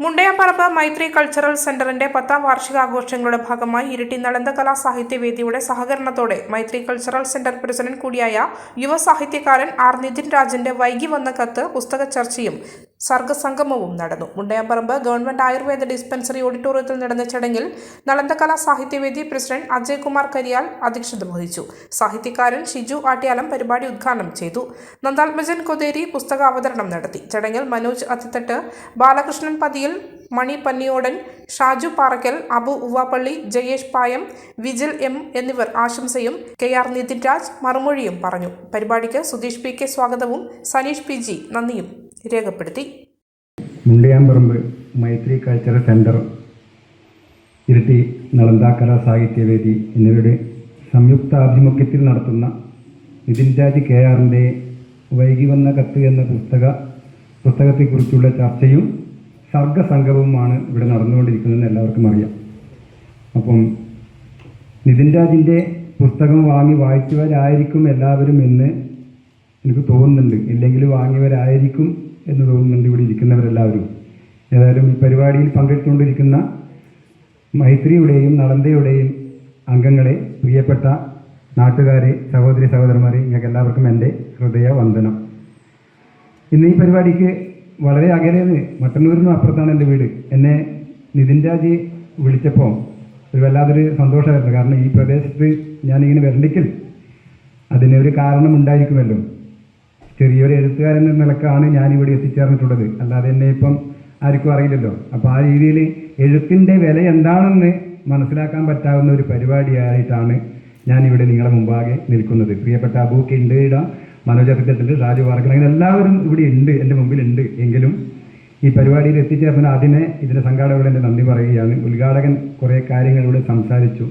മുണ്ടയാമ്പറമ്പ് മൈത്രി cultural സെന്ററിന്റെ പത്താം വാർഷികാഘോഷങ്ങളുടെ ഭാഗമായി ഇരിട്ടി നളന്ത കലാ സാഹിത്യവേദിയുടെ സഹകരണത്തോടെ മൈത്രി കൾച്ചറൽ സെന്റർ പ്രസിഡന്റ് കൂടിയായ യുവ സാഹിത്യകാരൻ ആർ നിതിൻ രാജന്റെ വൈകി വന്ന കത്ത് പുസ്തക ചർച്ചയും സർഗസംഗമവും നടന്നു. മുണ്ടയാമ്പറമ്പ് ഗവൺമെന്റ് ആയുർവേദ ഡിസ്പെൻസറി ഓഡിറ്റോറിയത്തിൽ നടന്ന ചടങ്ങിൽ നളന്ദ കലാ സാഹിത്യവേദി പ്രസിഡന്റ് അജയ്കുമാർ കരിയാൽ അധ്യക്ഷത വഹിച്ചു. സാഹിത്യകാരൻ ഷിജു ആട്യാലം പരിപാടി ഉദ്ഘാടനം ചെയ്തു. നന്ദാത്മജൻ കൊതേരി പുസ്തക അവതരണം നടത്തി. ചടങ്ങിൽ മനോജ് അത്തിത്തട്ട് ബാലകൃഷ്ണൻ പതിയിൽ മണി പന്നിയോടൻ ഷാജു പാറക്കൽ അബു ഉവാപ്പള്ളി ജയേഷ് പായം വിജിൽ എം എന്നിവർ ആശംസയും കെ ആർ നിതിൻ രാജ് മറുമൊഴിയും പറഞ്ഞു. പരിപാടിക്ക് സുധീഷ് പി കെ സ്വാഗതവും സനീഷ് പി ജി നന്ദിയും. രേഖപ്പെടുത്തി. മുണ്ടിയാമ്പറമ്പ് മൈത്രി കൾച്ചറൽ സെന്റർ ഇരട്ടി നളന്താക്കര സാഹിത്യവേദി എന്നിവരുടെ സംയുക്ത ആഭിമുഖ്യത്തിൽ നടത്തുന്ന നിതിൻ രാജ് കെ ആറിന്റെ വൈകി വന്ന കത്ത് എന്ന പുസ്തക പുസ്തകത്തെക്കുറിച്ചുള്ള ചർച്ചയും സർഗസംഗവുമാണ് ഇവിടെ നടന്നുകൊണ്ടിരിക്കുന്നതെന്ന് എല്ലാവർക്കും അറിയാം. അപ്പം നിതിൻ രാജിന്റെ പുസ്തകം വാങ്ങി വായിച്ചവരായിരിക്കും എല്ലാവരും എന്ന് എനിക്ക് തോന്നുന്നുണ്ട്. ഇല്ലെങ്കിൽ വാങ്ങിയവരായിരിക്കും എന്ന് തോന്നുന്നുണ്ട് ഇവിടെ ഇരിക്കുന്നവരെല്ലാവരും. ഏതായാലും ഈ പരിപാടിയിൽ പങ്കെടുത്തുകൊണ്ടിരിക്കുന്ന മൈത്രിയുടെയും നളന്തയുടെയും അംഗങ്ങളെ പ്രിയപ്പെട്ട നാട്ടുകാരെ സഹോദരി സഹോദരന്മാരെ നിങ്ങൾക്ക് എല്ലാവർക്കും എന്റെ ഹൃദയ വന്ദനം ഇന്ന് ഈ പരിപാടിക്ക് വളരെ അകലെ നിന്ന് മട്ടന്നൂരിൽ നിന്നും അപ്പുറത്താണ് എന്റെ വീട്. എന്നെ നിതിൻ രാജ് വിളിച്ചപ്പോൾ ഒരു വല്ലാതൊരു സന്തോഷമായിരുന്നു. കാരണം ഈ പ്രദേശത്ത് ഞാനിങ്ങനെ വരണ്ടെങ്കിൽ അതിനൊരു കാരണം ഉണ്ടായിരിക്കുമല്ലോ ചെറിയൊരു എഴുത്തുകാരൻ എന്ന നിലക്കാണ് ഞാനിവിടെ എത്തിച്ചേർന്നിട്ടുള്ളത്. അല്ലാതെ എന്നെ ഇപ്പം ആർക്കും അറിയില്ലല്ലോ. അപ്പോൾ ആ രീതിയിൽ എഴുത്തിന്റെ വില എന്താണെന്ന് മനസ്സിലാക്കാൻ പറ്റാവുന്ന ഒരു പരിപാടിയായിട്ടാണ് ഞാനിവിടെ നിങ്ങളുടെ മുമ്പാകെ നിൽക്കുന്നത്. പ്രിയപ്പെട്ട അബൂക്ക് ഉണ്ട് മനോജ് അഭിദ്ധത്തിന്റെ ഷാജു വാർക്കൻ അങ്ങനെ എല്ലാവരും ഇവിടെ ഉണ്ട് എന്റെ മുമ്പിലുണ്ട്. എങ്കിലും ഈ പരിപാടിയിൽ എത്തിച്ചേർന്ന അതിനെ ഇതിന്റെ സംഘാടകരോട് എന്റെ നന്ദി പറയുകയാണ്. ഉദ്ഘാടകൻ കുറേ കാര്യങ്ങളിലൂടെ സംസാരിച്ചു.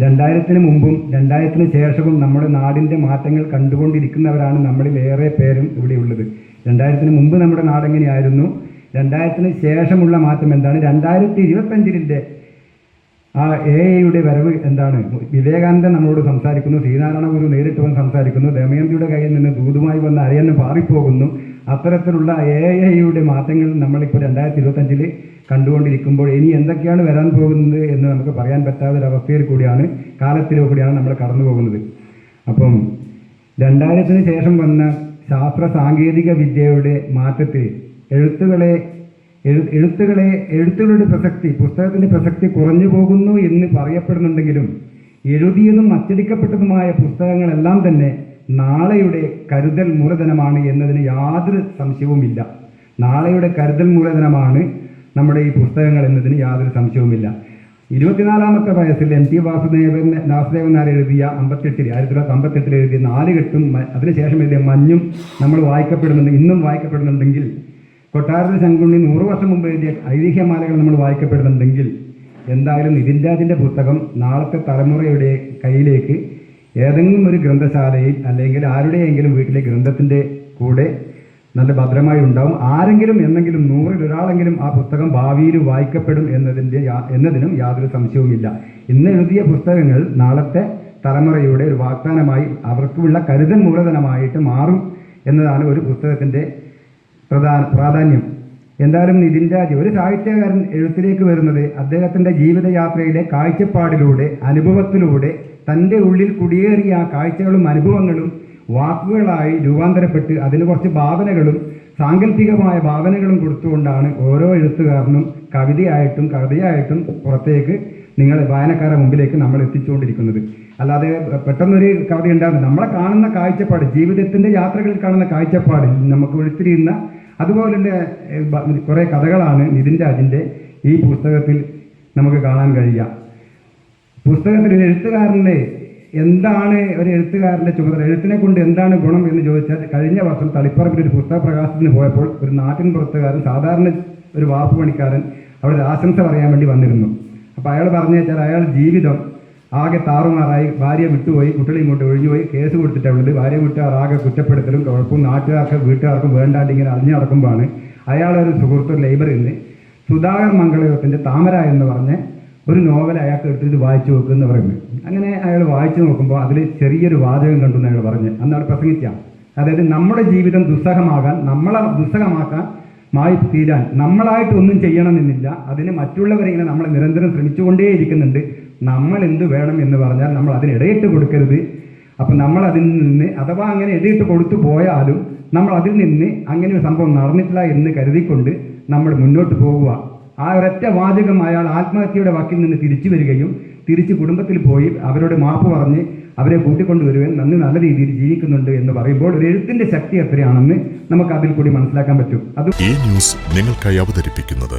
രണ്ടായിരത്തിന് മുമ്പും രണ്ടായിരത്തിന് ശേഷവും നമ്മുടെ നാടിന്റെ മാറ്റങ്ങൾ കണ്ടുകൊണ്ടിരിക്കുന്നവരാണ് നമ്മളിൽ ഏറെ പേരും ഇവിടെ ഉള്ളത്. രണ്ടായിരത്തിന് മുമ്പ് നമ്മുടെ നാടെങ്ങനെയായിരുന്നു? രണ്ടായിരത്തിന് ശേഷമുള്ള മാറ്റം എന്താണ്? രണ്ടായിരത്തി ഇരുപത്തഞ്ചിലിന്റെ ആ എ ഐയുടെ വരവ് എന്താണ്? വിവേകാനന്ദൻ നമ്മളോട് സംസാരിക്കുന്നു ശ്രീനാരായണ ഗുരു നേരിട്ട് വന്ന് സംസാരിക്കുന്നു ദമയന്തിയുടെ കയ്യിൽ നിന്ന് ദൂതുമായി വന്ന് അരയന്ന് പാറിപ്പോകുന്നു. അത്തരത്തിലുള്ള എ ഐയുടെ മാറ്റങ്ങൾ നമ്മളിപ്പോൾ രണ്ടായിരത്തി ഇരുപത്തഞ്ചിൽ കണ്ടുകൊണ്ടിരിക്കുമ്പോൾ ഇനി എന്തൊക്കെയാണ് വരാൻ പോകുന്നത് എന്ന് നമുക്ക് പറയാൻ പറ്റാത്ത ഒരു അവസ്ഥയിൽ കൂടിയാണ് കാലത്തിലോ കൂടിയാണ് നമ്മൾ കടന്നു പോകുന്നത്. അപ്പം രണ്ടായിരത്തിന് ശേഷം വന്ന ശാസ്ത്ര സാങ്കേതിക വിദ്യയുടെ മാറ്റത്തിൽ എഴുത്തുകളെ എഴുത്തുകളെ എഴുത്തുകളുടെ പ്രസക്തി പുസ്തകത്തിന്റെ പ്രസക്തി കുറഞ്ഞു പോകുന്നു എന്ന് പറയപ്പെടുന്നുണ്ടെങ്കിലും എഴുതിയതും അച്ചടിക്കപ്പെട്ടതുമായ പുസ്തകങ്ങളെല്ലാം തന്നെ നാളെയുടെ കരുതൽ മൂലധനമാണ് എന്നതിന് യാതൊരു സംശയവുമില്ല. നാളെയുടെ കരുതൽ മൂലധനമാണ് നമ്മുടെ ഈ പുസ്തകങ്ങൾ എന്നതിന് യാതൊരു സംശയവുമില്ല. ഇരുപത്തിനാലാമത്തെ വയസ്സിൽ എം ടി വാസുദേവൻ വാസുദേവൻ നായർ എഴുതിയ അമ്പത്തെട്ടിൽ ആയിരത്തി തൊള്ളായിരത്തി അമ്പത്തെട്ടിൽ എഴുതിയ നാല് കെട്ടും അതിനുശേഷം എഴുതിയ മഞ്ഞും നമ്മൾ വായിക്കപ്പെടുന്നുണ്ട് ഇന്നും വായിക്കപ്പെടുന്നുണ്ടെങ്കിൽ കൊട്ടാരത്തിൽ ശങ്കുണ്ണി നൂറ് വർഷം മുമ്പ് എഴുതിയ ഐതിഹ്യമാലകൾ നമ്മൾ വായിക്കപ്പെടുന്നുണ്ടെങ്കിൽ എന്തായാലും നിതിൻ പുസ്തകം നാളത്തെ തലമുറയുടെ കയ്യിലേക്ക് ഏതെങ്കിലും ഒരു ഗ്രന്ഥശാലയിൽ അല്ലെങ്കിൽ ആരുടെയെങ്കിലും വീട്ടിലെ ഗ്രന്ഥത്തിന്റെ കൂടെ നല്ല ഭദ്രമായി ഉണ്ടാവും. ആരെങ്കിലും എന്നെങ്കിലും നൂറിൽ ഒരാളെങ്കിലും ആ പുസ്തകം ഭാവിയിൽ വായിക്കപ്പെടും എന്നതിന്റെ എന്നതിനും യാതൊരു സംശയവുമില്ല. ഇന്ന് എഴുതിയ പുസ്തകങ്ങൾ നാളത്തെ തലമുറയുടെ ഒരു വാഗ്ദാനമായി അവർക്കുള്ള കരുതൽ മൂലധനമായിട്ട് മാറും എന്നതാണ് ഒരു പുസ്തകത്തിന്റെ പ്രധാന പ്രാധാന്യം. എന്തായാലും നിതിൻ രാജ് ഒരു സാഹിത്യകാരൻ എഴുത്തിലേക്ക് വരുന്നത് അദ്ദേഹത്തിന്റെ ജീവിതയാത്രയിലെ കാഴ്ചപ്പാടിലൂടെ അനുഭവത്തിലൂടെ തന്റെ ഉള്ളിൽ കുടിയേറിയ ആ കാഴ്ചകളും അനുഭവങ്ങളും വാക്കുകളായി രൂപാന്തരപ്പെട്ട് അതിന് കുറച്ച് ഭാവനകളും സാങ്കല്പികമായ ഭാവനകളും കൊടുത്തുകൊണ്ടാണ് ഓരോ എഴുത്തുകാരനും കവിതയായിട്ടും കവിതയായിട്ടും പുറത്തേക്ക് നിങ്ങൾ വായനക്കാരെ മുമ്പിലേക്ക് നമ്മൾ എത്തിച്ചുകൊണ്ടിരിക്കുന്നത്. അല്ലാതെ പെട്ടെന്നൊരു കവിത ഉണ്ടാകുന്നത് നമ്മളെ കാണുന്ന കാഴ്ചപ്പാട് ജീവിതത്തിന്റെ യാത്രകളിൽ കാണുന്ന കാഴ്ചപ്പാടിൽ നമുക്ക് ഒഴുത്തിരിയുന്ന തന്നെ കുറേ കഥകളാണ് നിതിൻ രാജിന്റെ ഈ പുസ്തകത്തിൽ നമുക്ക് കാണാൻ കഴിയുക. പുസ്തകത്തിൽ ഒരു എഴുത്തുകാരന്റെ എന്താണ് ഒരു എഴുത്തുകാരന്റെ ചുമതല എഴുത്തിനെ കൊണ്ട് എന്താണ് ഗുണം എന്ന് ചോദിച്ചാൽ കഴിഞ്ഞ വർഷം തളിപ്പറമ്പിൽ ഒരു പുസ്തക പ്രകാശനത്തിന് പോയപ്പോൾ ഒരു നാട്ടിൻ പുറത്തുകാരൻ സാധാരണ ഒരു വാർപ്പ് പണിക്കാരൻ അവിടെ ആശംസ പറയാൻ വേണ്ടി വന്നിരുന്നു. അപ്പോൾ അയാൾ പറഞ്ഞു വെച്ചാൽ അയാൾ ജീവിതം ആകെ താറുമാറായി ഭാര്യ വിട്ടുപോയി കുട്ടികളെ ഇങ്ങോട്ട് ഒഴിഞ്ഞുപോയി കേസ് കൊടുത്തിട്ടുള്ളത് ഭാര്യ വീട്ടുകാർ ആകെ കുറ്റപ്പെടുത്തലും കുഴപ്പവും നാട്ടുകാർക്ക് വീട്ടുകാർക്കും വേണ്ടാണ്ട് ഇങ്ങനെ അറിഞ്ഞു നടക്കുമ്പോഴാണ് അയാളൊരു സുഹൃത്ത് ലൈബ്രറിയിൽ നിന്ന് സുധാകർ മംഗളയത്തിന്റെ താമര എന്ന് പറഞ്ഞ് ഒരു നോവൽ അയാൾക്ക് എടുത്തിട്ട് വായിച്ചു നോക്കുക എന്ന് പറയുന്നത്. അങ്ങനെ അയാൾ വായിച്ചു നോക്കുമ്പോൾ അതിൽ ചെറിയൊരു വാചകം കണ്ടു എന്ന് അയാൾ പറഞ്ഞ്. അവിടെ പ്രസംഗിച്ച അതായത് നമ്മുടെ ജീവിതം ദുസ്സഹമാകാൻ നമ്മളെ ദുസ്സഹമാക്കാൻ മായി തീരാൻ നമ്മളായിട്ട് ഒന്നും ചെയ്യണമെന്നില്ല. അതിന് മറ്റുള്ളവരെ ഇങ്ങനെ നമ്മൾ നിരന്തരം ശ്രമിച്ചുകൊണ്ടേയിരിക്കുന്നുണ്ട്. നമ്മൾ എന്ത് വേണം എന്ന് പറഞ്ഞാൽ നമ്മൾ അതിന് ഇടയിട്ട് കൊടുക്കരുത്. അപ്പം നമ്മൾ അതിൽ നിന്ന് അഥവാ അങ്ങനെ ഇടയിട്ട് കൊടുത്തു പോയാലും നമ്മൾ അതിൽ നിന്ന് അങ്ങനെ ഒരു സംഭവം നടന്നിട്ടില്ല എന്ന് കരുതിക്കൊണ്ട് നമ്മൾ മുന്നോട്ട് പോകുക ആ ഒരൊറ്റ വാചകം അയാൾ ആത്മഹത്യയുടെ വാക്കിൽ നിന്ന് തിരിച്ചു വരികയും തിരിച്ച് കുടുംബത്തിൽ പോയി അവരോട് മാപ്പ് പറഞ്ഞ് അവരെ കൂട്ടിക്കൊണ്ടുവരുവാൻ നന്ദി നല്ല രീതിയിൽ ജീവിക്കുന്നുണ്ട് എന്ന് പറയുമ്പോൾ ഒരു എഴുത്തിന്റെ ശക്തി എത്രയാണെന്ന് നമുക്ക് അതിൽ കൂടി മനസ്സിലാക്കാൻ പറ്റും. അത് ഈ ന്യൂസ് നിങ്ങൾക്കായി അവതരിപ്പിക്കുന്നത്